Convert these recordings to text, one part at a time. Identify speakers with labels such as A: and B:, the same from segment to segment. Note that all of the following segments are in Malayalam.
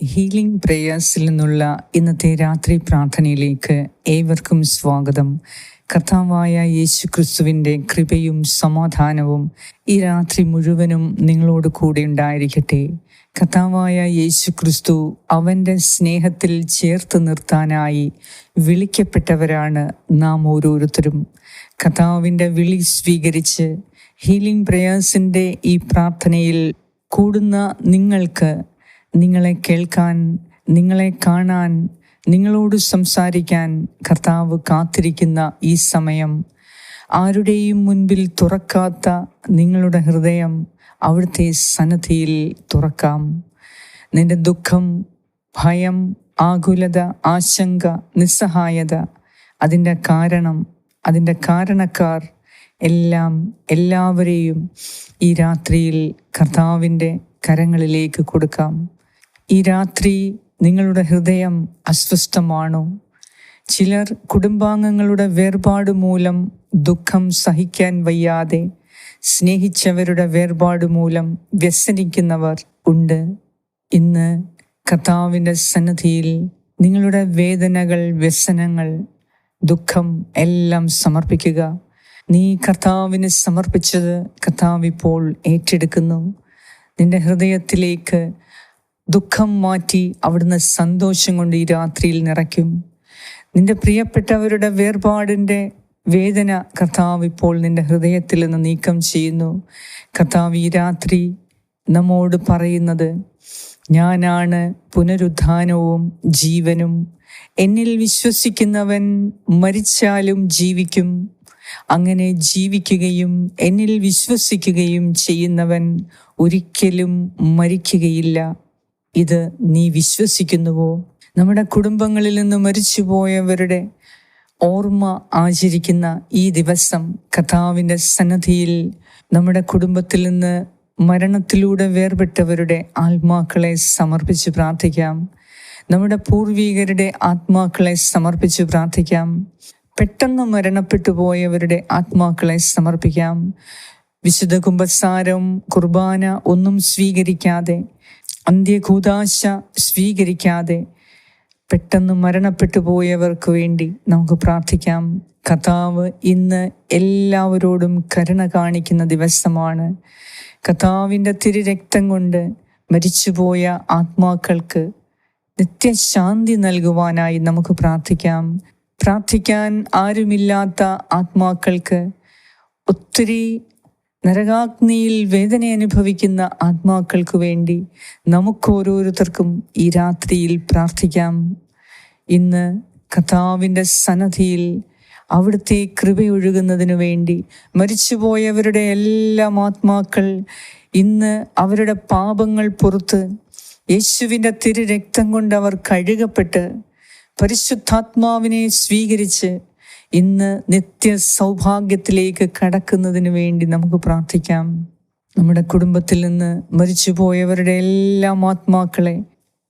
A: ഹീലിംഗ് പ്രേയേഴ്സിൽ നിന്നുള്ള ഇന്നത്തെ രാത്രി പ്രാർത്ഥനയിലേക്ക് ഏവർക്കും സ്വാഗതം. കർത്താവായ യേശു ക്രിസ്തുവിന്റെ കൃപയും സമാധാനവും ഈ രാത്രി മുഴുവനും നിങ്ങളോട് കൂടെ ഉണ്ടായിരിക്കട്ടെ. കർത്താവായ യേശു ക്രിസ്തു അവന്റെ സ്നേഹത്തിൽ ചേർത്ത് നിർത്താനായി വിളിക്കപ്പെട്ടവരാണ് നാം ഓരോരുത്തരും. കർത്താവിന്റെ വിളി സ്വീകരിച്ച് ഹീലിംഗ് പ്രേയേഴ്സിന്റെ ഈ പ്രാർത്ഥനയിൽ കൂടുന്ന നിങ്ങൾക്ക് നിങ്ങളെ കേൾക്കാൻ നിങ്ങളെ കാണാൻ നിങ്ങളോട് സംസാരിക്കാൻ കർത്താവ് കാത്തിരിക്കുന്ന ഈ സമയം. ആരുടെയും മുൻപിൽ തുറക്കാത്ത നിങ്ങളുടെ ഹൃദയം അവിടുത്തെ സന്നദ്ധിയിൽ തുറക്കാം. നിന്റെ ദുഃഖം ഭയം ആകുലത ആശങ്ക നിസ്സഹായത അതിന്റെ കാരണം അതിന്റെ കാരണക്കാർ എല്ലാം എല്ലാവരെയും ഈ രാത്രിയിൽ കർത്താവിന്റെ കരങ്ങളിലേക്ക് കൊടുക്കാം. ഈ രാത്രി നിങ്ങളുടെ ഹൃദയം അസ്വസ്ഥമാണോ? ചിലർ കുടുംബാംഗങ്ങളുടെ വേർപാട് മൂലം ദുഃഖം സഹിക്കാൻ വയ്യാതെ സ്നേഹിച്ചവരുടെ വേർപാട് മൂലം വ്യസനിക്കുന്നവർ ഉണ്ട്. ഇന്ന് കർത്താവിന്റെ സന്നദ്ധിയിൽ നിങ്ങളുടെ വേദനകൾ വ്യസനങ്ങൾ ദുഃഖം എല്ലാം സമർപ്പിക്കുക. നീ കർത്താവിന് സമർപ്പിച്ചത് കർത്താവ് ഇപ്പോൾ ഏറ്റെടുക്കുന്നു. നിന്റെ ഹൃദയത്തിലേക്ക് ദുഃഖം മാറ്റി അവിടുന്ന് സന്തോഷം കൊണ്ട് ഈ രാത്രിയിൽ നിറയ്ക്കും. നിന്റെ പ്രിയപ്പെട്ടവരുടെ വേർപാടിന്റെ വേദന കർത്താവ് ഇപ്പോൾ നിന്റെ ഹൃദയത്തിൽ നിന്ന് നീക്കം ചെയ്യുന്നു. കർത്താവ് ഈ രാത്രി നമ്മോട് പറയുന്നത് ഞാനാണ് പുനരുദ്ധാനവും ജീവനും. എന്നിൽ വിശ്വസിക്കുന്നവൻ മരിച്ചാലും ജീവിക്കും. അങ്ങനെ ജീവിക്കുകയും എന്നിൽ വിശ്വസിക്കുകയും ചെയ്യുന്നവൻ ഒരിക്കലും മരിക്കുകയില്ല. ഇത് നീ വിശ്വസിക്കുന്നുവോ? നമ്മുടെ കുടുംബങ്ങളിൽ നിന്ന് മരിച്ചുപോയവരുടെ ഓർമ്മ ആചരിക്കുന്ന ഈ ദിവസം കഥാവിന്റെ സന്നദ്ധിയിൽ നമ്മുടെ കുടുംബത്തിൽ നിന്ന് മരണത്തിലൂടെ വേർപെട്ടവരുടെ ആത്മാക്കളെ സമർപ്പിച്ച് പ്രാർത്ഥിക്കാം. നമ്മുടെ പൂർവീകരുടെ ആത്മാക്കളെ സമർപ്പിച്ച് പ്രാർത്ഥിക്കാം. പെട്ടെന്ന് മരണപ്പെട്ടു പോയവരുടെ ആത്മാക്കളെ സമർപ്പിക്കാം. വിശുദ്ധ കുംഭസാരം കുർബാന ഒന്നും സ്വീകരിക്കാതെ അന്ത്യകൂതാശ സ്വീകരിക്കാതെ പെട്ടെന്ന് മരണപ്പെട്ടു പോയവർക്ക് വേണ്ടി നമുക്ക് പ്രാർത്ഥിക്കാം. കഥാവ് ഇന്ന് എല്ലാവരോടും കരുണ കാണിക്കുന്ന ദിവസമാണ്. കഥാവിന്റെ തിരുരക്തം കൊണ്ട് മരിച്ചുപോയ ആത്മാക്കൾക്ക് നിത്യശാന്തി നൽകുവാനായി നമുക്ക് പ്രാർത്ഥിക്കാം. പ്രാർത്ഥിക്കാൻ ആരുമില്ലാത്ത ആത്മാക്കൾക്ക് ഒത്തിരി നരകാഗ്നിയിൽ വേദന അനുഭവിക്കുന്ന ആത്മാക്കൾക്ക് വേണ്ടി നമുക്കോരോരുത്തർക്കും ഈ രാത്രിയിൽ പ്രാർത്ഥിക്കാം. ഇന്ന് കഥാവിന്റെ സന്നദ്ധിയിൽ അവിടുത്തെ കൃപയൊഴുകുന്നതിനു വേണ്ടി മരിച്ചുപോയവരുടെ എല്ലാ ആത്മാക്കൾ ഇന്ന് അവരുടെ പാപങ്ങൾ പുറത്ത് യേശുവിന്റെ തിരു രക്തം കൊണ്ട് അവർ കഴുകപ്പെട്ട് പരിശുദ്ധാത്മാവിനെ സ്വീകരിച്ച് ഇന്ന് നിത്യ സൗഭാഗ്യത്തിലേക്ക് കടക്കുന്നതിന് വേണ്ടി നമുക്ക് പ്രാർത്ഥിക്കാം. നമ്മുടെ കുടുംബത്തിൽ നിന്ന് മരിച്ചുപോയവരുടെ എല്ലാ ആത്മാക്കളെ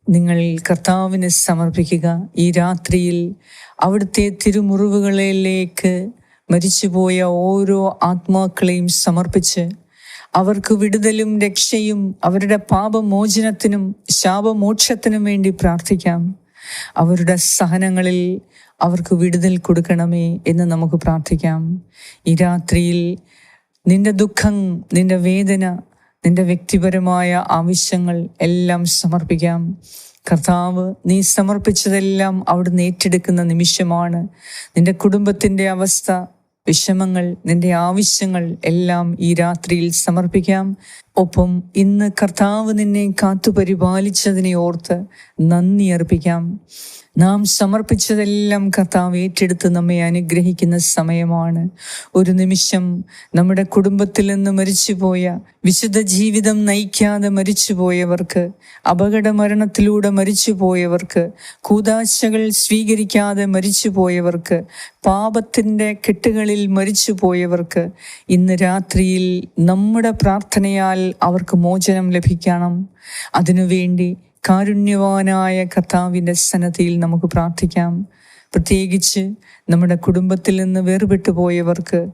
A: നിങ്ങൾ കർത്താവിന് സമർപ്പിക്കുക. ഈ രാത്രിയിൽ അവിടുത്തെ തിരുമുറിവുകളിലേക്ക് മരിച്ചുപോയ ഓരോ ആത്മാക്കളെയും സമർപ്പിച്ച് അവർക്ക് വിടുതലും രക്ഷയും അവരുടെ പാപമോചനത്തിനും ശാപമോക്ഷത്തിനും വേണ്ടി പ്രാർത്ഥിക്കാം. അവരുടെ സഹനങ്ങളിൽ അവർക്ക് വിടുതൽ കൊടുക്കണമേ എന്ന് നമുക്ക് പ്രാർത്ഥിക്കാം. ഈ രാത്രിയിൽ നിന്റെ ദുഃഖം നിന്റെ വേദന നിന്റെ വ്യക്തിപരമായ ആവശ്യങ്ങൾ എല്ലാം സമർപ്പിക്കാം. കർത്താവ് നീ സമർപ്പിച്ചതെല്ലാം അവിടുന്ന് ഏറ്റെടുക്കുന്ന നിമിഷമാണ്. നിന്റെ കുടുംബത്തിന്റെ അവസ്ഥ വിഷമങ്ങൾ നിന്റെ ആവശ്യങ്ങൾ എല്ലാം ഈ രാത്രിയിൽ സമർപ്പിക്കാം. ഒപ്പം ഇന്ന് കർത്താവ് നിന്നെ കാത്തുപരിപാലിച്ചതിനെ ഓർത്ത് നന്ദി അർപ്പിക്കാം. നാം സമർപ്പിച്ചതെല്ലാം കർത്താവ് ഏറ്റെടുത്ത് നമ്മെ അനുഗ്രഹിക്കുന്ന സമയമാണ്. ഒരു നിമിഷം നമ്മുടെ കുടുംബത്തിൽ നിന്ന് മരിച്ചുപോയ വിശുദ്ധ ജീവിതം നയിക്കാതെ മരിച്ചുപോയവർക്ക് അപകട മരണത്തിലൂടെ മരിച്ചുപോയവർക്ക് കൂതാശകൾ സ്വീകരിക്കാതെ മരിച്ചുപോയവർക്ക് പാപത്തിന്റെ കെട്ടുകളിൽ മരിച്ചുപോയവർക്ക് ഇന്ന് രാത്രിയിൽ നമ്മുടെ പ്രാർത്ഥനയാൽ അവർക്ക് മോചനം ലഭിക്കണം. അതിനുവേണ്ടി കാരുണ്യവാനായ കർത്താവിന്റെ സന്നദ്ധിയിൽ നമുക്ക് പ്രാർത്ഥിക്കാം. പ്രത്യേകിച്ച് നമ്മുടെ കുടുംബത്തിൽ നിന്ന് വേർപെട്ടു പോയവർക്ക്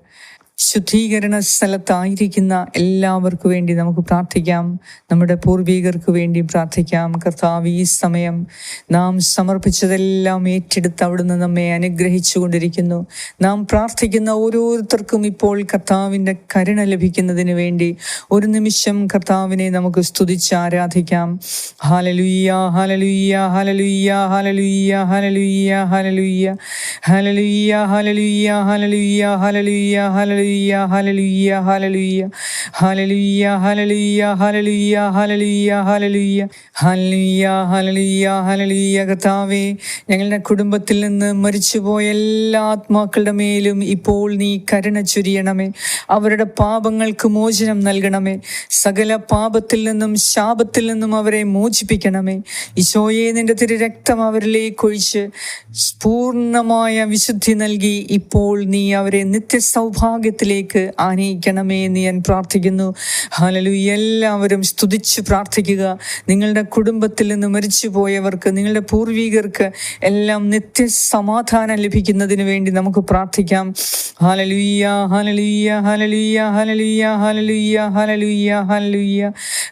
A: ശുദ്ധീകരണ സ്ഥലത്തായിരിക്കുന്ന എല്ലാവർക്കും വേണ്ടി നമുക്ക് പ്രാർത്ഥിക്കാം നമ്മുടെ പൂർവീകർക്ക് വേണ്ടി പ്രാർത്ഥിക്കാം കർത്താവ് ഈ സമയം നാം സമർപ്പിച്ചതെല്ലാം ഏറ്റെടുത്ത് അവിടുന്ന് നമ്മെ അനുഗ്രഹിച്ചു കൊണ്ടിരിക്കുന്നു നാം പ്രാർത്ഥിക്കുന്ന ഓരോരുത്തർക്കും ഇപ്പോൾ കർത്താവിന്റെ കരുണ ലഭിക്കുന്നതിന് വേണ്ടി ഒരു നിമിഷം കർത്താവിനെ നമുക്ക് സ്തുതിച്ച് ആരാധിക്കാം ഹാലലുയ്യ ഹാലലുയ്യ ഹാലലുയ്യ ഹാലലുയ്യ ഹലലുയ്യ hallelujah hallelujah hallelujah hallelujah hallelujah hallelujah hallelujah hallelujah hallelujah hallelujah hallelujah hallelujah hallelujah hallelujah hallelujah ഹലലുയ്യ കർത്താവേ. ഞങ്ങളുടെ കുടുംബത്തിൽ നിന്ന് മരിച്ചുപോയ എല്ലാ ആത്മാക്കളുടെ മേലും ഇപ്പോൾ നീ കരുണ ചൊരിയണമേ. അവരുടെ പാപങ്ങൾക്ക് മോചനം നൽകണമേ. സകല പാപത്തിൽ നിന്നും ശാപത്തിൽ നിന്നും അവരെ മോചിപ്പിക്കണമേ. ഈശോയെ നിന്റെ തിരു രക്തം അവരിലേക്ക് ഒഴിച്ച് പൂർണമായ വിശുദ്ധി നൽകി ഇപ്പോൾ നീ അവരെ നിത്യ സൗഭാഗ്യത്തിലേക്ക് ആനയിക്കണമേ എന്ന് ഞാൻ പ്രാർത്ഥിക്കുന്നു. ഹാലലു എല്ലാവരും സ്തുതിച്ച് പ്രാർത്ഥിക്കുക. നിങ്ങളുടെ കുടുംബത്തിൽ നിന്ന് മരിച്ചു പോയവർക്ക് നിങ്ങളുടെ പൂർവികർക്ക് എല്ലാം നിത്യ സമാധാനം ലഭിക്കുന്നതിന് വേണ്ടി നമുക്ക് പ്രാർത്ഥിക്കാം. ഹാലലുയ്യ hallelujah hallelujah hallelujah hallelujah hallelujah hallelujah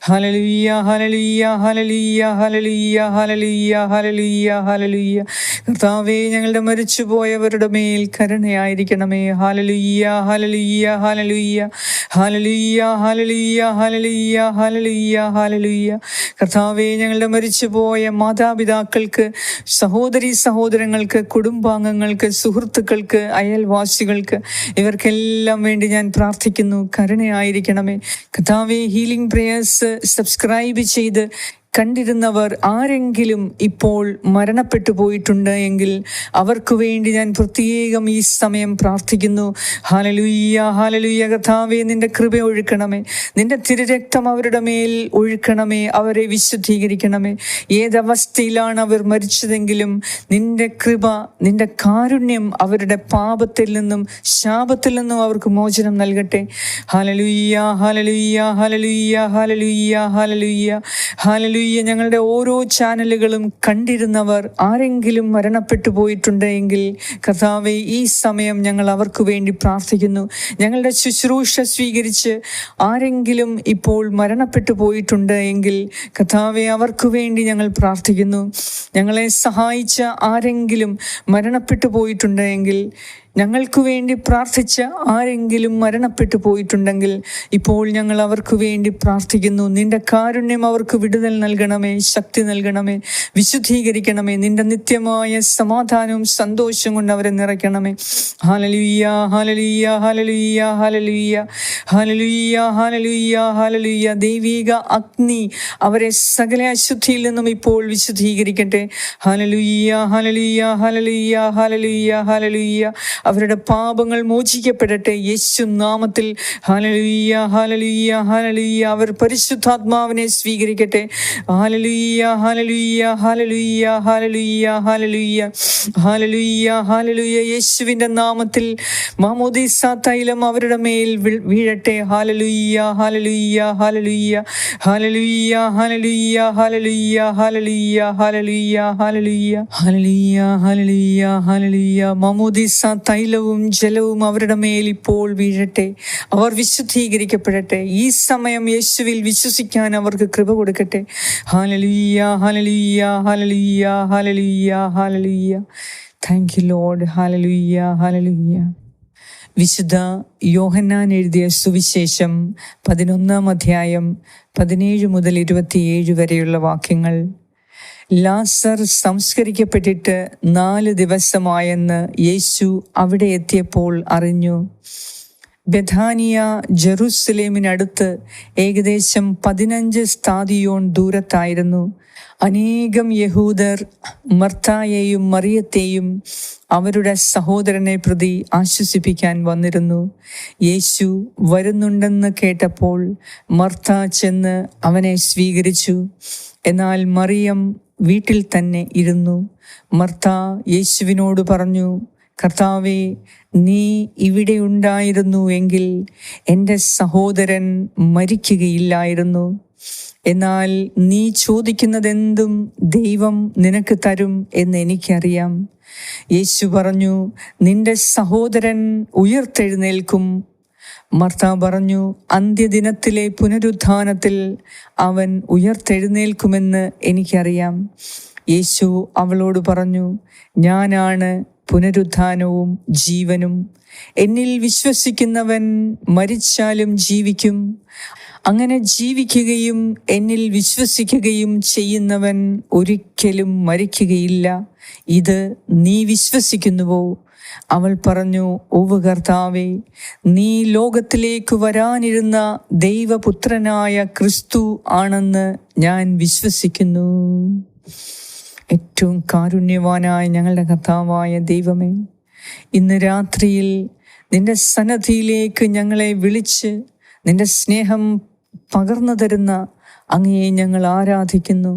A: hallelujah hallelujah hallelujah hallelujah hallelujah hallelujah ഹാലലുയ്യ കർത്താവേ ഞങ്ങളുടെ മരിച്ചുപോയവരുടെ മേൽ കരുണയായിരിക്കണമേ. ഹാലലുയ്യ hallelujah hallelujah hallelujah hallelujah hallelujah hallelujah ഹാലലുയ്യ കർത്താവേ ഞങ്ങളുടെ മരിച്ചുപോയ മാതാപിതാക്കൾക്ക് സഹോദരി സഹോദരങ്ങൾക്ക് കുടുംബാംഗങ്ങൾക്ക് സുഹൃത്തുക്കൾക്ക് അയൽവാസികൾക്ക് ഇവർക്കെല്ലാം വേണ്ടി ഞാൻ പ്രാർത്ഥിക്കുന്നു. കരുണയായിരിക്കണമേ. കർത്താവേ ഹീലിംഗ് പ്രേയേഴ്സ് സബ്സ്ക്രൈബ് ചെയ്ത് കണ്ടിരുന്നവർ ആരെങ്കിലും ഇപ്പോൾ മരണപ്പെട്ടു പോയിട്ടുണ്ട് എങ്കിൽ അവർക്ക് വേണ്ടി ഞാൻ പ്രത്യേകം ഈ സമയം പ്രാർത്ഥിക്കുന്നു. ഹാലലുയ്യ ഹാലലുയ്യ കഥാവേ നിന്റെ കൃപ ഒഴുക്കണമേ. നിന്റെ തിരുരക്തം അവരുടെ മേൽ ഒഴുക്കണമേ അവരെ വിശുദ്ധീകരിക്കണമേ. ഏതവസ്ഥയിലാണ് അവർ മരിച്ചതെങ്കിലും നിന്റെ കൃപ നിന്റെ കാരുണ്യം അവരുടെ പാപത്തിൽ നിന്നും ശാപത്തിൽ നിന്നും അവർക്ക് മോചനം നൽകട്ടെ. ഹാലലുയ്യ ഹാലലുയ്യ ഹാലലുയ്യ ഹാലലുയ്യ ഹാലലുയ്യ ഹാലലുയ്യ ഞങ്ങളുടെ ഓരോ ചാനലുകളും കണ്ടിരുന്നവർ ആരെങ്കിലും മരണപ്പെട്ടു പോയിട്ടുണ്ടെങ്കിൽ കഥാവെ ഈ സമയം ഞങ്ങൾ അവർക്ക് വേണ്ടി പ്രാർത്ഥിക്കുന്നു. ഞങ്ങളുടെ ശുശ്രൂഷ സ്വീകരിച്ച് ആരെങ്കിലും ഇപ്പോൾ മരണപ്പെട്ടു പോയിട്ടുണ്ട് എങ്കിൽ കഥാവെ അവർക്ക് വേണ്ടി ഞങ്ങൾ പ്രാർത്ഥിക്കുന്നു. ഞങ്ങളെ സഹായിച്ച ആരെങ്കിലും മരണപ്പെട്ടു പോയിട്ടുണ്ട് എങ്കിൽ ഞങ്ങൾക്ക് വേണ്ടി പ്രാർത്ഥിച്ച ആരെങ്കിലും മരണപ്പെട്ടു പോയിട്ടുണ്ടെങ്കിൽ ഇപ്പോൾ ഞങ്ങൾ അവർക്ക് വേണ്ടി പ്രാർത്ഥിക്കുന്നു. നിന്റെ കാരുണ്യം അവർക്ക് വിടുതൽ നൽകണമേ ശക്തി നൽകണമേ വിശുദ്ധീകരിക്കണമേ. നിന്റെ നിത്യമായ സമാധാനവും സന്തോഷവും കൊണ്ട് അവരെ നിറയ്ക്കണമേ. ഹാലലുയ്യ hallelujah hallelujah hallelujah hallelujah hallelujah ഹാലലുയ്യ ദൈവിക അഗ്നി അവരെ സകല അശുദ്ധിയിൽ നിന്നും ഇപ്പോൾ വിശുദ്ധീകരിക്കട്ടെ. ഹാലലുയ്യ ഹാലലുയ്യ ഹാലലുയ്യ ഹാലലുയ്യ ഹാലലുയ്യ അവരുടെ പാപങ്ങൾ മോചിക്കപ്പെടട്ടെ. യേശു നാമത്തിൽ ഹാലലുയ്യ ഹാലലുയ്യ ഹാലലുയ്യ അവർ പരിശുദ്ധാത്മാവിനെ സ്വീകരിക്കട്ടെ. ഹാലലുയ്യ hallelujah hallelujah hallelujah hallelujah hallelujah ഹാലലുയ്യ യേശുവിന്റെ നാമത്തിൽ മാമോദീസ തൈലം അവരുടെ മേൽ വീഴട്ടെ. ഹാലലുയ്യ hallelujah hallelujah hallelujah hallelujah hallelujah hallelujah hallelujah hallelujah hallelujah hallelujah ഹാലലുയ്യ മാമോദീസ തൈലവും ജലവും അവരുടെ മേൽ ഇപ്പോൾ വീഴട്ടെ. അവർ വിശുദ്ധീകരിക്കപ്പെടട്ടെ. ഈ സമയം യേശുവിൽ വിശ്വസിക്കാൻ അവർക്ക് കൃപ കൊടുക്കട്ടെ. ഹാലലുയ്യ hallelujah hallelujah hallelujah hallelujah thank you load ഹാലലുയ്യ ഹാലലുയ്യ വിശുദ്ധ യോഹന്നാൻ എഴുതിയ സുവിശേഷം പതിനൊന്നാം അധ്യായം പതിനേഴ് മുതൽ ഇരുപത്തിയേഴ് വരെയുള്ള വാക്യങ്ങൾ. ലാസർ സംസ്കരിക്കപ്പെട്ടിട്ട് നാല് ദിവസമായെന്ന് യേശു അവിടെ എത്തിയപ്പോൾ അറിഞ്ഞു. ബഥാനിയ ജെറുസലേമിനടുത്ത് ഏകദേശം പതിനഞ്ച് സ്ഥാതിയോൺ ദൂരത്തായിരുന്നു. അനേകം യഹൂദർ മർത്തായെയും മറിയത്തെയും അവരുടെ സഹോദരനെ പ്രതി ആശ്വസിപ്പിക്കാൻ വന്നിരുന്നു. യേശു വരുന്നുണ്ടെന്ന് കേട്ടപ്പോൾ മർത്ത ചെന്ന് അവനെ സ്വീകരിച്ചു. എന്നാൽ മറിയം വീട്ടിൽ തന്നെ ഇരുന്നു. മർത്ത യേശുവിനോട് പറഞ്ഞു കർത്താവെ നീ ഇവിടെ ഉണ്ടായിരുന്നു എങ്കിൽ എന്റെ സഹോദരൻ മരിക്കുകയില്ലായിരുന്നു. എന്നാൽ നീ ചോദിക്കുന്നതെന്തും ദൈവം നിനക്ക് തരും എന്ന് എനിക്കറിയാം. യേശു പറഞ്ഞു നിന്റെ സഹോദരൻ ഉയർത്തെഴുന്നേൽക്കും. മർത്ത പറഞ്ഞു അന്ത്യദിനത്തിലെ പുനരുത്ഥാനത്തിൽ അവൻ ഉയർത്തെഴുന്നേൽക്കുമെന്ന് എനിക്കറിയാം. യേശു അവളോട് പറഞ്ഞു ഞാനാണ് പുനരുത്ഥാനവും ജീവനും. എന്നിൽ വിശ്വസിക്കുന്നവൻ മരിച്ചാലും ജീവിക്കും. അങ്ങനെ ജീവിക്കുകയും എന്നിൽ വിശ്വസിക്കുകയും ചെയ്യുന്നവൻ ഒരിക്കലും മരിക്കുകയില്ല. ഇത് നീ വിശ്വസിക്കുന്നുവോ? അവൾ പറഞ്ഞു ഓവ് കർത്താവേ നീ ലോകത്തിലേക്ക് വരാനിരുന്ന ദൈവപുത്രനായ ക്രിസ്തു ആണെന്ന് ഞാൻ വിശ്വസിക്കുന്നു. ഏറ്റവും കാരുണ്യവാനായ ഞങ്ങളുടെ കർത്താവായ ദൈവമേ ഇന്ന് രാത്രിയിൽ നിന്റെ സന്നദ്ധിയിലേക്ക് ഞങ്ങളെ വിളിച്ച് നിന്റെ സ്നേഹം പകർന്നു തരുന്ന അങ്ങയെ ഞങ്ങൾ ആരാധിക്കുന്നു.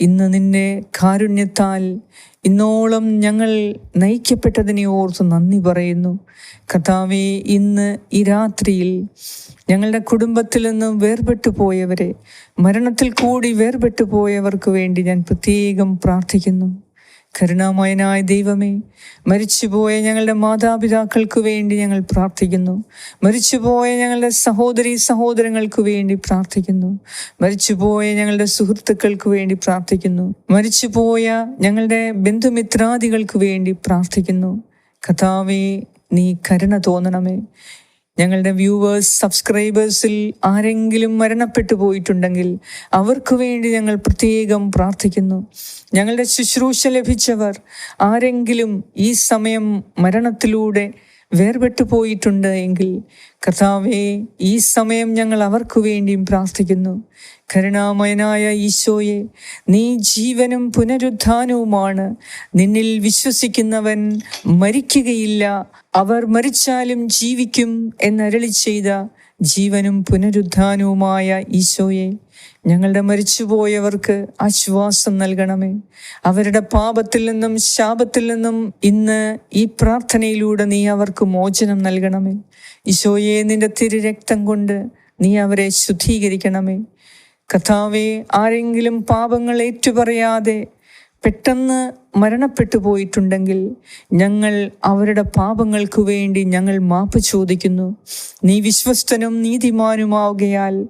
A: ഇന്ന് നിന്റെ കാരുണ്യത്താൽ ഇന്നോളം ഞങ്ങൾ നയിക്കപ്പെട്ടതിനെ ഓർത്ത് നന്ദി പറയുന്നു. കഥാവെ ഇന്ന് ഈ രാത്രിയിൽ ഞങ്ങളുടെ കുടുംബത്തിൽ നിന്നും വേർപെട്ടു പോയവരെ മരണത്തിൽ കൂടി വേർപെട്ടു പോയവർക്ക് വേണ്ടി ഞാൻ പ്രത്യേകം പ്രാർത്ഥിക്കുന്നു. കരുണാമയനായ ദൈവമേ മരിച്ചുപോയ ഞങ്ങളുടെ മാതാപിതാക്കൾക്ക് വേണ്ടി ഞങ്ങൾ പ്രാർത്ഥിക്കുന്നു. മരിച്ചുപോയ ഞങ്ങളുടെ സഹോദരി സഹോദരങ്ങൾക്ക് വേണ്ടി പ്രാർത്ഥിക്കുന്നു. മരിച്ചുപോയ ഞങ്ങളുടെ സുഹൃത്തുക്കൾക്ക് വേണ്ടി പ്രാർത്ഥിക്കുന്നു. മരിച്ചുപോയ ഞങ്ങളുടെ ബന്ധുമിത്രാദികൾക്ക് വേണ്ടി പ്രാർത്ഥിക്കുന്നു. കഥാവേ നീ കരുണ തോന്നണമേ. ഞങ്ങളുടെ വ്യൂവേഴ്സ് സബ്സ്ക്രൈബേഴ്സിൽ ആരെങ്കിലും മരണപ്പെട്ടു പോയിട്ടുണ്ടെങ്കിൽ അവർക്ക് വേണ്ടി ഞങ്ങൾ പ്രത്യേകം പ്രാർത്ഥിക്കുന്നു. ഞങ്ങളുടെ ശുശ്രൂഷ ലഭിച്ചവർ ആരെങ്കിലും ഈ സമയം മരണത്തിലൂടെ വേർപെട്ടു പോയിട്ടുണ്ട് എങ്കിൽ കർത്താവെ ഈ സമയം ഞങ്ങൾ അവർക്ക് വേണ്ടിയും പ്രാർത്ഥിക്കുന്നു. കരുണാമയനായ ഈശോയെ നീ ജീവനും പുനരുദ്ധാനവുമാണ്. നിന്നിൽ വിശ്വസിക്കുന്നവൻ മരിക്കുകയില്ല. അവർ മരിച്ചാലും ജീവിക്കും എന്നരളി ചെയ്ത ജീവനും പുനരുദ്ധാനവുമായ ഈശോയെ ഞങ്ങളുടെ മരിച്ചുപോയവർക്ക് ആശ്വാസം നൽകണമേ. അവരുടെ പാപത്തിൽ നിന്നും ശാപത്തിൽ നിന്നും ഇന്ന് ഈ പ്രാർത്ഥനയിലൂടെ നീ അവർക്ക് മോചനം നൽകണമേ. ഈശോയെ നിന്റെ തിരുരക്തം കൊണ്ട് നീ അവരെ ശുദ്ധീകരിക്കണമേ. കഥാവെ ആരെങ്കിലും പാപങ്ങൾ ഏറ്റുപറയാതെ പെട്ടെന്ന് മരണപ്പെട്ടു പോയിട്ടുണ്ടെങ്കിൽ ഞങ്ങൾ അവരുടെ പാപങ്ങൾക്ക് വേണ്ടി ഞങ്ങൾ മാപ്പ് ചോദിക്കുന്നു. നീ വിശ്വസ്തനും നീതിമാനുമാവുകയാൽ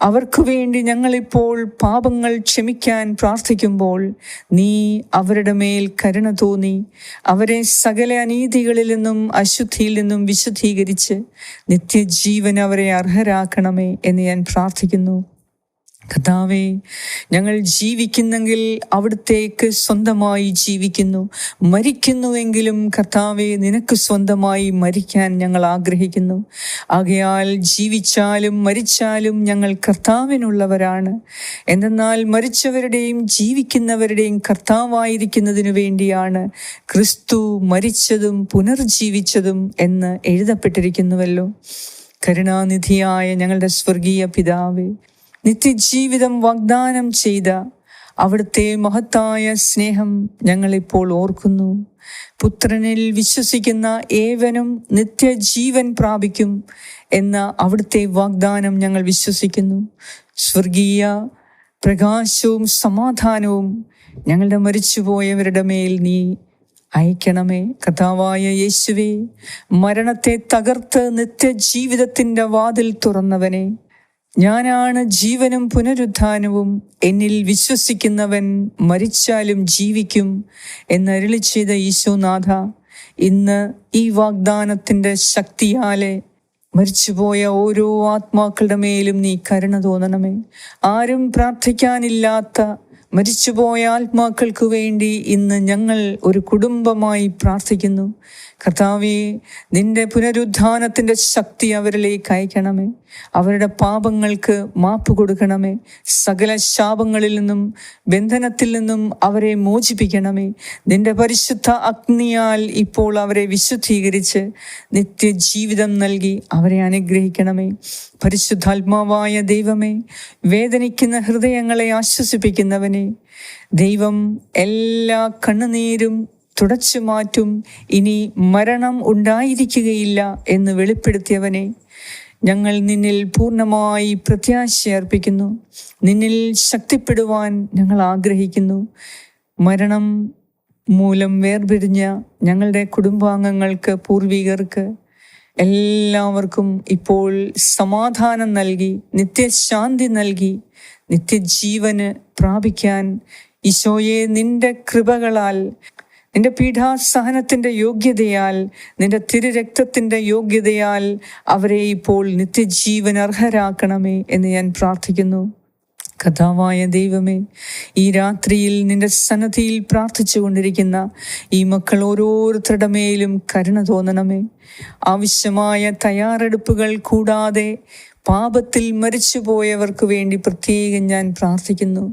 A: അവർക്ക് വേണ്ടി ഞങ്ങളിപ്പോൾ പാപങ്ങൾ ക്ഷമിക്കാൻ പ്രാർത്ഥിക്കുമ്പോൾ നീ അവരുടെ മേൽ കരുണ തോന്നി. അവരെ സകല അനീതികളിൽ നിന്നും അശുദ്ധിയിൽ നിന്നും വിശുദ്ധീകരിച്ച് നിത്യജീവൻ അവരെ അർഹരാക്കണമേ എന്ന് ഞാൻ പ്രാർത്ഥിക്കുന്നു. കഥാവേ ഞങ്ങൾ ജീവിക്കുന്നെങ്കിൽ അവിടുത്തേക്ക് സ്വന്തമായി ജീവിക്കുന്നു. മരിക്കുന്നുവെങ്കിലും കർത്താവെ നിനക്ക് സ്വന്തമായി മരിക്കാൻ ഞങ്ങൾ ആഗ്രഹിക്കുന്നു. ആകയാൽ ജീവിച്ചാലും മരിച്ചാലും ഞങ്ങൾ കർത്താവിനുള്ളവരാണ്. എന്തെന്നാൽ മരിച്ചവരുടെയും ജീവിക്കുന്നവരുടെയും കർത്താവായിരിക്കുന്നതിനു വേണ്ടിയാണ് ക്രിസ്തു മരിച്ചതും പുനർജീവിച്ചതും എന്ന് എഴുതപ്പെട്ടിരിക്കുന്നുവല്ലോ. കരുണാനിധിയായ ഞങ്ങളുടെ സ്വർഗീയ പിതാവേ നിത്യജീവിതം വാഗ്ദാനം ചെയ്ത അവിടുത്തെ മഹത്തായ സ്നേഹം ഞങ്ങളിപ്പോൾ ഓർക്കുന്നു. പുത്രനിൽ വിശ്വസിക്കുന്ന ഏവനും നിത്യജീവൻ പ്രാപിക്കും എന്ന അവിടുത്തെ വാഗ്ദാനം ഞങ്ങൾ വിശ്വസിക്കുന്നു. സ്വർഗീയ പ്രകാശവും സമാധാനവും ഞങ്ങളുടെ മരിച്ചുപോയവരുടെ മേൽ നീ അയക്കണമേ. കഥാവായ യേശുവേ മരണത്തെ തകർത്ത് നിത്യജീവിതത്തിന്റെ വാതിൽ തുറന്നവനെ ഞാനാണ് ജീവനും പുനരുദ്ധാനവും എന്നിൽ വിശ്വസിക്കുന്നവൻ മരിച്ചാലും ജീവിക്കും എന്നരുളി ചെയ്ത ഈശോനാഥ ഇന്ന് ഈ വാഗ്ദാനത്തിന്റെ ശക്തിയാലെ മരിച്ചുപോയ ഓരോ ആത്മാക്കളുടെ മേലും നീ കരുണ തോന്നണമേ. ആരും പ്രാർത്ഥിക്കാനില്ലാത്ത മരിച്ചുപോയ ആത്മാക്കൾക്ക് വേണ്ടി ഇന്ന് ഞങ്ങൾ ഒരു കുടുംബമായി പ്രാർത്ഥിക്കുന്നു. കർത്താവെ നിന്റെ പുനരുദ്ധാനത്തിന്റെ ശക്തി അവരിലേക്ക് അയക്കണമേ. അവരുടെ പാപങ്ങൾക്ക് മാപ്പ് കൊടുക്കണമേ. സകല ശാപങ്ങളിൽ നിന്നും ബന്ധനത്തിൽ നിന്നും അവരെ മോചിപ്പിക്കണമേ. നിന്റെ പരിശുദ്ധ അഗ്നിയാൽ ഇപ്പോൾ അവരെ വിശുദ്ധീകരിച്ച് നിത്യജീവിതം നൽകി അവരെ അനുഗ്രഹിക്കണമേ. പരിശുദ്ധാത്മാവായ ദൈവമേ വേദനിക്കുന്ന ഹൃദയങ്ങളെ ആശ്വസിപ്പിക്കുന്നവനെ ദൈവം എല്ലാ കണ്ണുനീരും തുടച്ചു മാറ്റും. ഇനി മരണം ഉണ്ടായിരിക്കുകയില്ല എന്ന് വെളിപ്പെടുത്തിയവനെ ഞങ്ങൾ നിന്നിൽ പൂർണമായി പ്രത്യാശയർപ്പിക്കുന്നു നിന്നിൽ ശക്തിപ്പെടുവാൻ ഞങ്ങൾ ആഗ്രഹിക്കുന്നു. മരണം മൂലം വേർപിരിഞ്ഞ ഞങ്ങളുടെ കുടുംബാംഗങ്ങൾക്ക് പൂർവികർക്ക് എല്ലാവർക്കും ഇപ്പോൾ സമാധാനം നൽകി നിത്യശാന്തി നൽകി നിത്യജീവന് പ്രാപിക്കാൻ ഈശോയെ നിന്റെ കൃപകളാൽ നിന്റെ പീഠാസഹനത്തിന്റെ യോഗ്യതയാൽ നിന്റെ തിരുരക്തത്തിന്റെ യോഗ്യതയാൽ അവരെ ഇപ്പോൾ നിത്യജീവൻ അർഹരാക്കണമേ എന്ന് ഞാൻ പ്രാർത്ഥിക്കുന്നു. കഥാവായ ദൈവമേ ഈ രാത്രിയിൽ നിന്റെ സന്നദ്ധിയിൽ പ്രാർത്ഥിച്ചു കൊണ്ടിരിക്കുന്ന ഈ മക്കൾ ഓരോരുത്തരുടെ മേലും കരുണ തോന്നണമേ. ആവശ്യമായ തയ്യാറെടുപ്പുകൾ കൂടാതെ പാപത്തിൽ മരിച്ചുപോയവർക്ക് വേണ്ടി പ്രത്യേകം ഞാൻ പ്രാർത്ഥിക്കുന്നു.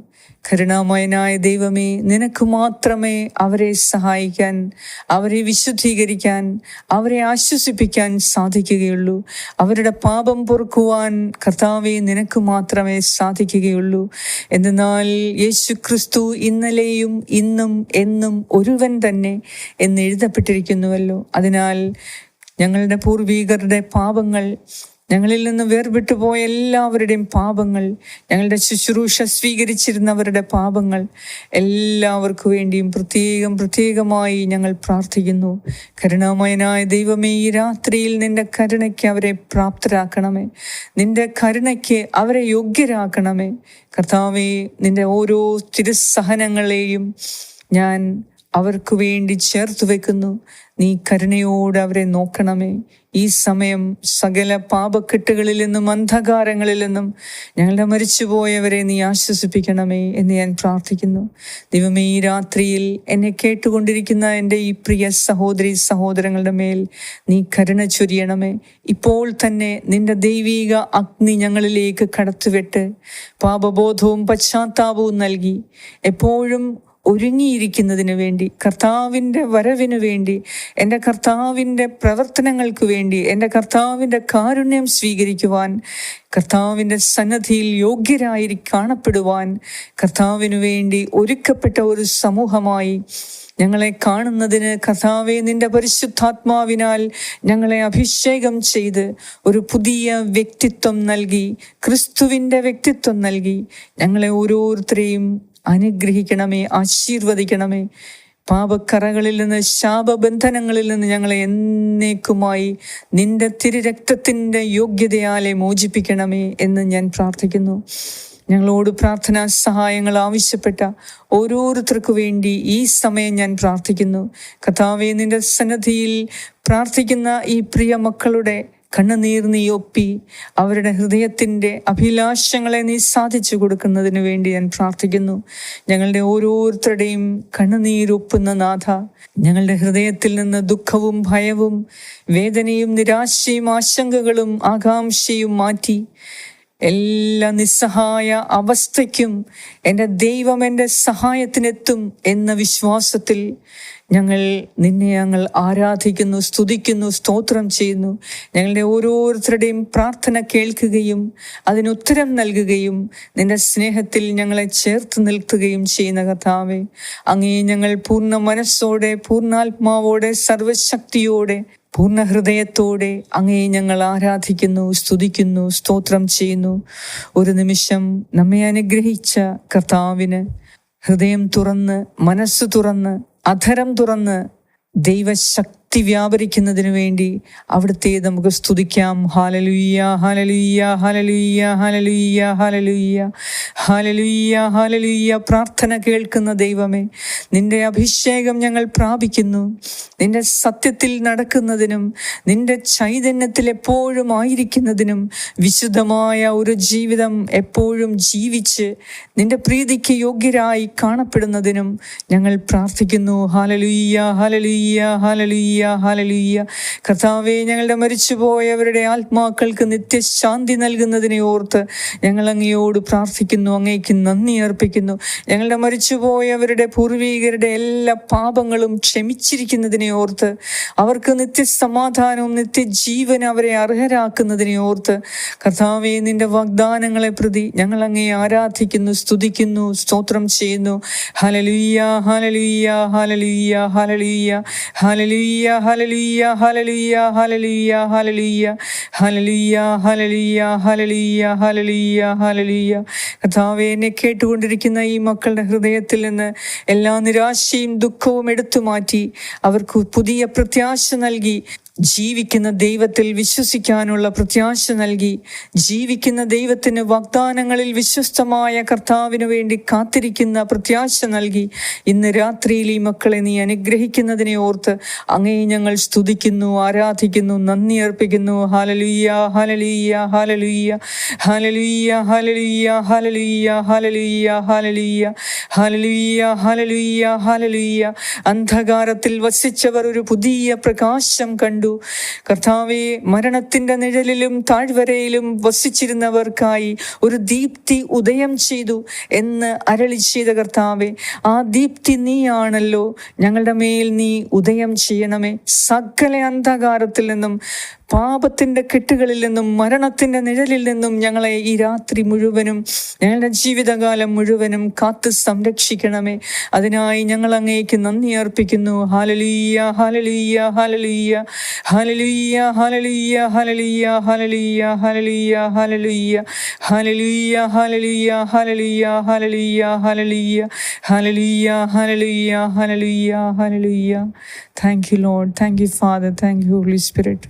A: കരുണാമയനായ ദൈവമേ നിനക്ക് മാത്രമേ അവരെ സഹായിക്കാൻ അവരെ വിശുദ്ധീകരിക്കാൻ അവരെ ആശ്വസിപ്പിക്കാൻ സാധിക്കുകയുള്ളൂ. അവരുടെ പാപം പൊറുക്കുവാൻ കർത്താവെ നിനക്ക് മാത്രമേ സാധിക്കുകയുള്ളൂ. എന്നാൽ യേശു ക്രിസ്തു ഇന്നലെയും ഇന്നും എന്നും ഒരുവൻ തന്നെ എന്ന് എഴുതപ്പെട്ടിരിക്കുന്നുവല്ലോ. അതിനാൽ ഞങ്ങളുടെ പൂർവീകരുടെ പാപങ്ങൾ ഞങ്ങളിൽ നിന്ന് വേർപെട്ടു പോയ എല്ലാവരുടെയും പാപങ്ങൾ ഞങ്ങളുടെ ശുശ്രൂഷ സ്വീകരിച്ചിരുന്നവരുടെ പാപങ്ങൾ എല്ലാവർക്കു വേണ്ടിയും പ്രത്യേകം പ്രത്യേകമായി ഞങ്ങൾ പ്രാർത്ഥിക്കുന്നു. കരുണാമയനായ ദൈവമേ ഈ രാത്രിയിൽ നിന്റെ കരുണയ്ക്ക് അവരെ പ്രാപ്തരാക്കണമേ. നിന്റെ കരുണയ്ക്ക് അവരെ യോഗ്യരാക്കണമേ. കർത്താവേ നിന്റെ ഓരോ തിരുസഹനങ്ങളെയും ഞാൻ അവർക്ക് വേണ്ടി ചേർത്ത് വെക്കുന്നു. നീ കരുണയോട് അവരെ നോക്കണമേ. ഈ സമയം സകല പാപക്കെട്ടുകളിൽ നിന്നും അന്ധകാരങ്ങളിൽ നിന്നും ഞങ്ങളുടെ മരിച്ചുപോയവരെ നീ ആശ്വസിപ്പിക്കണമേ എന്ന് ഞാൻ പ്രാർത്ഥിക്കുന്നു. ദൈവമേ ഈ രാത്രിയിൽ എന്നെ കേട്ടുകൊണ്ടിരിക്കുന്ന എന്റെ ഈ പ്രിയ സഹോദരി സഹോദരങ്ങളുടെ മേൽ നീ കരുണ ചൊരിയണമേ. ഇപ്പോൾ തന്നെ നിന്റെ ദൈവീക അഗ്നി ഞങ്ങളിലേക്ക് കടത്തുവിട്ട് പാപബോധവും പശ്ചാത്താപവും നൽകി. എപ്പോഴും ഒരുങ്ങിയിരിക്കുന്നതിന് വേണ്ടി കർത്താവിന്റെ വരവിനു വേണ്ടി എന്റെ കർത്താവിന്റെ പ്രവർത്തനങ്ങൾക്ക് വേണ്ടി എന്റെ കർത്താവിന്റെ കാരുണ്യം സ്വീകരിക്കുവാൻ കർത്താവിന്റെ സന്നദ്ധിയിൽ യോഗ്യരായി കാണപ്പെടുവാൻ കർത്താവിനു വേണ്ടി ഒരുക്കപ്പെട്ട ഒരു സമൂഹമായി ഞങ്ങളെ കാണുന്നതിന് കഥാവെ നിന്റെ പരിശുദ്ധാത്മാവിനാൽ ഞങ്ങളെ അഭിഷേകം ചെയ്ത് ഒരു പുതിയ വ്യക്തിത്വം നൽകി ക്രിസ്തുവിന്റെ വ്യക്തിത്വം നൽകി ഞങ്ങളെ ഓരോരുത്തരെയും അനുഗ്രഹിക്കണമേ ആശീർവദിക്കണമേ. പാപക്കറകളിൽ നിന്ന് ശാപബന്ധനങ്ങളിൽ നിന്ന് ഞങ്ങളെ എന്നേക്കുമായി നിന്റെ തിരുരക്തത്തിന്റെ യോഗ്യതയാലെ മോചിപ്പിക്കണമേ എന്ന് ഞാൻ പ്രാർത്ഥിക്കുന്നു. ഞങ്ങളോട് പ്രാർത്ഥനാ സഹായങ്ങൾ ആവശ്യപ്പെട്ട ഓരോരുത്തർക്കു വേണ്ടി ഈ സമയം ഞാൻ പ്രാർത്ഥിക്കുന്നു. കഥാവെ നിന്റെ സന്നദ്ധിയിൽ പ്രാർത്ഥിക്കുന്ന ഈ പ്രിയ മക്കളുടെ കണ്ണുനീർ നീ ഒപ്പി അവരുടെ ഹൃദയത്തിന്റെ അഭിലാഷങ്ങളെ നീ സാധിച്ചു കൊടുക്കുന്നതിന് വേണ്ടി ഞാൻ പ്രാർത്ഥിക്കുന്നു. ഞങ്ങളുടെ ഓരോരുത്തരുടെയും കണ്ണുനീരൊപ്പുന്ന നാഥ ഞങ്ങളുടെ ഹൃദയത്തിൽ നിന്ന് ദുഃഖവും ഭയവും വേദനയും നിരാശയും ആശങ്കകളും ആകാംക്ഷയും മാറ്റി എല്ലാ നിസ്സഹായ അവസ്ഥയ്ക്കും എന്റെ ദൈവം എന്റെ സഹായത്തിനെത്തും എന്ന വിശ്വാസത്തിൽ ഞങ്ങൾ നിന്നെ ഞങ്ങൾ ആരാധിക്കുന്നു സ്തുതിക്കുന്നു സ്തോത്രം ചെയ്യുന്നു. ഞങ്ങളുടെ ഓരോരുത്തരുടെയും പ്രാർത്ഥന കേൾക്കുകയും അതിന് ഉത്തരം നൽകുകയും നിന്റെ സ്നേഹത്തിൽ ഞങ്ങളെ ചേർത്ത് നിൽക്കുകയും ചെയ്യുന്ന കഥാവെ അങ്ങേ ഞങ്ങൾ പൂർണ മനസ്സോടെ പൂർണാത്മാവോടെ സർവശക്തിയോടെ പൂർണ ഹൃദയത്തോടെ അങ്ങേ ഞങ്ങൾ ആരാധിക്കുന്നു സ്തുതിക്കുന്നു സ്തോത്രം ചെയ്യുന്നു. ഒരു നിമിഷം നമ്മെ അനുഗ്രഹിച്ച കർത്താവിന് ഹൃദയം തുറന്ന് മനസ്സ് തുറന്ന് അധരം തുറന്ന് ദൈവശക്തി വ്യാപരിക്കുന്നതിന് വേണ്ടി അവിടുത്തെ നമുക്ക് സ്തുതിക്കാം. ഹാലലുയ്യ hallelujah hallelujah hallelujah hallelujah hallelujah ഹാലലുയ്യ പ്രാർത്ഥന കേൾക്കുന്ന ദൈവമേ നിന്റെ അഭിഷേകം ഞങ്ങൾ പ്രാപിക്കുന്നു. നിന്റെ സത്യത്തിൽ നടക്കുന്നതിനും നിന്റെ ചൈതന്യത്തിൽ എപ്പോഴും ആയിരിക്കുന്നതിനും വിശുദ്ധമായ ഒരു ജീവിതം എപ്പോഴും ജീവിച്ച് നിന്റെ പ്രീതിക്ക് യോഗ്യരായി കാണപ്പെടുന്നതിനും ഞങ്ങൾ പ്രാർത്ഥിക്കുന്നു. ഹാലലുയ്യ ഹാലലുയ്യ ഹാലലുയ്യ ഹാലലുയ്യ കർത്താവെ ഞങ്ങളുടെ മരിച്ചുപോയവരുടെ ആത്മാക്കൾക്ക് നിത്യശാന്തി നൽകുന്നതിനെ ഓർത്ത് ഞങ്ങൾ അങ്ങയോട് പ്രാർത്ഥിക്കുന്നു അങ്ങേക്ക് നന്ദി അർപ്പിക്കുന്നു. ഞങ്ങളുടെ മരിച്ചുപോയവരുടെ പൂർവീകരുടെ എല്ലാ പാപങ്ങളും ക്ഷമിച്ചിരിക്കുന്നതിനെ ഓർത്ത് അവർക്ക് നിത്യസമാധാനവും നിത്യജീവൻ അവരെ അർഹരാക്കുന്നതിനെ ഓർത്ത് കർത്താവെ നിന്റെ വാഗ്ദാനങ്ങളെ പ്രതി ഞങ്ങൾ അങ്ങേ ആരാധിക്കുന്നു സ്തുതിക്കുന്നു സ്തോത്രം ചെയ്യുന്നു. ഹലലുയ്യ hallelujah hallelujah hallelujah hallelujah hallelujah hallelujah hallelujah hallelujah hallelujah hallelujah hallelujah hallelujah ഹലലുയ്യ കഥാവെ എന്നെ കേട്ടുകൊണ്ടിരിക്കുന്ന ഈ മക്കളുടെ ഹൃദയത്തിൽ നിന്ന് എല്ലാ നിരാശയും ദുഃഖവും എടുത്തു മാറ്റി അവർക്ക് പുതിയ പ്രത്യാശ നൽകി ജീവിക്കുന്ന ദൈവത്തിൽ വിശ്വസിക്കാനുള്ള പ്രത്യാശ നൽകി ജീവിക്കുന്ന ദൈവത്തിന് വാഗ്ദാനങ്ങളിൽ വിശ്വസ്തമായ കർത്താവിനു വേണ്ടി കാത്തിരിക്കുന്ന പ്രത്യാശ നൽകി ഇന്ന് രാത്രിയിൽ ഈ മക്കളെ നീ അനുഗ്രഹിക്കുന്നതിനെ ഓർത്ത് അങ്ങേ ഞങ്ങൾ സ്തുതിക്കുന്നു ആരാധിക്കുന്നു നന്ദി അർപ്പിക്കുന്നു ഹാലലുയ്യ hallelujah hallelujah hallelujah hallelujah hallelujah hallelujah hallelujah hallelujah hallelujah ഹാലലുയ്യ അന്ധകാരത്തിൽ വസിച്ചവർ ഒരു പുതിയ പ്രകാശം കണ്ടു കർത്താവെ മരണത്തിന്റെ നിഴലിലും താഴ്വരയിലും വസിച്ചിരുന്നവർക്കായി ഒരു ദീപ്തി ഉദയം ചെയ്തു എന്ന് അരളി ചെയ്ത കർത്താവെ ആ ദീപ്തി നീയാണല്ലോ. ഞങ്ങളുടെ മേൽ നീ ഉദയം ചെയ്യണമേ. സകല അന്ധകാരത്തിൽ നിന്നും പാപത്തിന്റെ കെട്ടുകളിൽ നിന്നും മരണത്തിന്റെ നിഴലിൽ നിന്നും ഞങ്ങളെ ഈ രാത്രി മുഴുവനും ഞങ്ങളുടെ ജീവിതകാലം മുഴുവനും കാത്തു സംരക്ഷിക്കണമേ. അതിനായി ഞങ്ങൾ അങ്ങേക്ക് നന്ദി അർപ്പിക്കുന്നു. ഹാലലീയ ഹാലലീയ ഹാലലുയ്യ hallelujah hallelujah hallelujah hallelujah hallelujah hallelujah hallelujah hallelujah hallelujah hallelujah ഹാലലുയ്യ hallelujah hallelujah hallelujah hallelujah thank you lord thank you father thank you holy spirit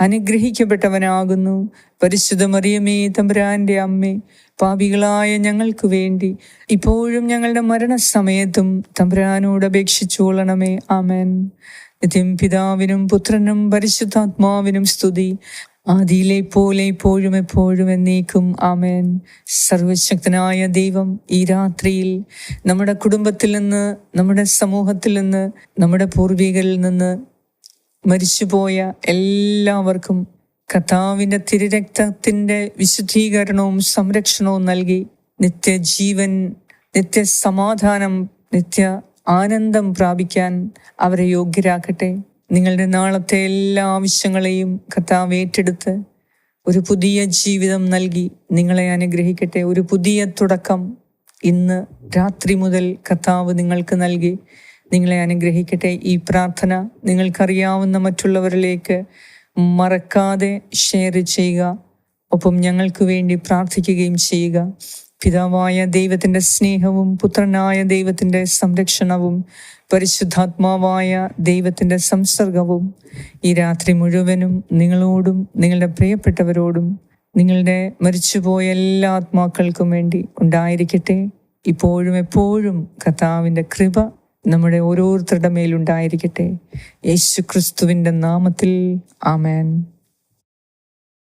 A: അനുഗ്രഹിക്കപ്പെട്ടവനാകുന്നു. പരിശുദ്ധ മറിയമേ തമ്പുരാന്റെ അമ്മേ പാപികളായ ഞങ്ങൾക്ക് വേണ്ടി. ഇപ്പോഴും ഞങ്ങളുടെ മരണസമയത്തും തമ്പുരാനോട് അപേക്ഷിച്ചുകൊള്ളണമേ ആമേൻ. നിത്യം പിതാവിനും പുത്രനും പരിശുദ്ധാത്മാവിനും സ്തുതി. ആദിയിലെ പോലെ ഇപ്പോഴും എപ്പോഴും എന്നേക്കും. ആമേൻ. സർവശക്തനായ ദൈവം ഈ രാത്രിയിൽ നമ്മുടെ കുടുംബത്തിൽ നിന്ന് നമ്മുടെ സമൂഹത്തിൽ നിന്ന് നമ്മുടെ പൂർവികരിൽ നിന്ന് മരിച്ചുപോയ എല്ലാവർക്കും കർത്താവിന്റെ തിരുരക്തത്തിന്റെ വിശുദ്ധീകരണവും സംരക്ഷണവും നൽകി നിത്യജീവൻ നിത്യസമാധാനം നിത്യ ആനന്ദം പ്രാപിക്കാൻ അവരെ യോഗ്യരാക്കട്ടെ. നിങ്ങളുടെ നാളത്തെ എല്ലാ ആവശ്യങ്ങളെയും കർത്താവ് ഏറ്റെടുത്ത് ഒരു പുതിയ ജീവിതം നൽകി നിങ്ങളെ അനുഗ്രഹിക്കട്ടെ. ഒരു പുതിയ തുടക്കം ഇന്ന് രാത്രി മുതൽ കഥാവ് നിങ്ങൾക്ക് നൽകി. നിങ്ങളെ അനുഗ്രഹിക്കട്ടെ. ഈ പ്രാർത്ഥന നിങ്ങൾക്കറിയാവുന്ന മറ്റുള്ളവരിലേക്ക് മറക്കാതെ ഷെയർ ചെയ്യുക. ഒപ്പം ഞങ്ങൾക്ക് വേണ്ടി പ്രാർത്ഥിക്കുകയും ചെയ്യുക. പിതാവായ ദൈവത്തിന്റെ സ്നേഹവും പുത്രനായ ദൈവത്തിന്റെ സംരക്ഷണവും പരിശുദ്ധാത്മാവായ ദൈവത്തിന്റെ സംസർഗവും ഈ രാത്രി മുഴുവനും നിങ്ങളോടും നിങ്ങളുടെ പ്രിയപ്പെട്ടവരോടും നിങ്ങളുടെ മരിച്ചുപോയ എല്ലാ ആത്മാക്കൾക്കും വേണ്ടി ഉണ്ടായിരിക്കട്ടെ. ഇപ്പോഴും എപ്പോഴും കർത്താവിന്റെ കൃപ നമ്മുടെ ഓരോരുത്തരുടെ മേലുണ്ടായിരിക്കട്ടെ. യേശു ക്രിസ്തുവിന്റെ നാമത്തിൽ. ആമേൻ.